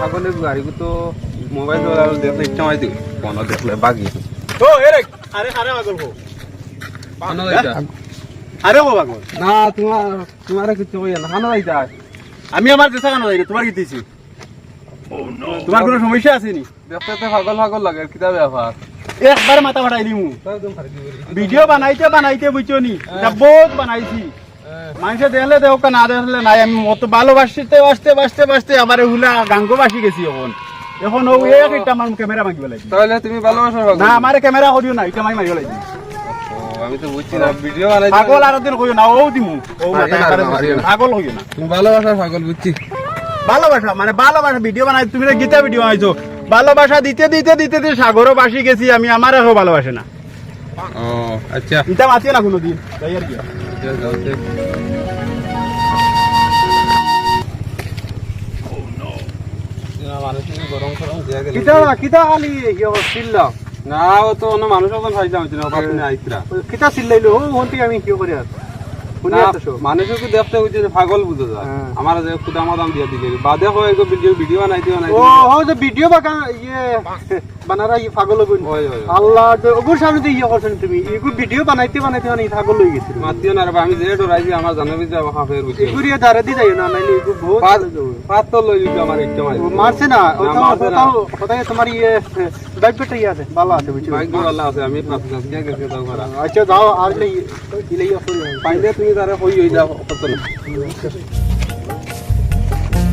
ছাগলের গাড়িকে তো মোবাইল দেখলে ইচ্ছা হয় দিও কোন দেখলে বাগি আরে আরে পাগল হো। হানো আরে ও পাগল। না তোমার তোমার কিছু কই না হানো যাইতা আমি আমার দেশা কেন যাই তোমার কি দিছি তোমার কোনো সমস্যা আছে নি? দেখতে তো পাগল পাগল লাগে কিতা ব্যাপার? একবার মাথা ফাটাই দিমু। ভিডিও বানাইতে বানাইতে বুঝছ নি? বহুত বানাইছি। মানুষে দেখলে দেখ না দেখলে নাই। আমি মতো ভালোবাসতে বাসতে বাসতে বাসতে আবার হুলা গাঙ্গো বাসি গেছি এখন। এখন ও এক একটা আমার ক্যামেরা মাগিব লাগবে তাহলে তুমি ভালোবাসার পাগল না আমার ক্যামেরা করিও না এটা আমি মাগিব লাগবে ও, আমি তো বুঝছি না ভিডিও বানাই পাগল আর দিন কইও না ও দিমু। ও মারিও না, মাথা মারিও না। পাগল হইও না। তুমি ভালোবাসার পাগল বুঝছি। ভালোবাসা মানে ভালোবাসা ভিডিও বানাই তুমি না গীতা ভিডিও বানাইছো ভালোবাসা দিতে দিতে দিতে দিতে সাগরও বাসি গেছি আমি আমার এখন ভালোবাসে না। ও আচ্ছা। ইটা মাতিও না কোনোদিন তাই আর কি। দিয়া গেলে- কিতা কিতা খালি ইয়ে চিল্লা না ও তো অন্য মানুষ আইতরা। কিতা চিল্লাইলো? ও হন্তি আমি কি কৰি আসছো মানুষকে দেখতে হচ্ছে পাগল বুঝো যায়? হ্যাঁ। আমার যে খুদা মাদাম দিয়া দিলে বাদে হয় এগো ভিডিও ভিডিও বানাইতে বানাইতে ও ও যে ভিডিও বাকা ইয়ে বানারা ই পাগল হইন ওই ওই। আল্লাহ ওগুর সামনে দিয়ে ইয়ে করছেন তুমি এগু ভিডিও বানাইতে বানাইতে মানে পাগল হয়ে গেছিল মাতিও না রে আমি যে ডরাইছি আমার জানাবি যে আমার হাফের বুঝছি এগুরি দাঁড়া দি যাই না নাইলে এগু বহুত পাঁচ তো লই আমার ইচ্ছা মারছে না? ও না, তো মারছে না। কোথাও কোথায় তোমার ইয়ে বাইক পেটাই আছে ভালো আছে বুঝছ ভাগ্য ভালো আছে আমি পাঁচ গিয়ে গেছে তাও করা। আচ্ছা যাও আর ইলে ইলে ইয়ে পাইলে তুমি তারা হই হই যাও কত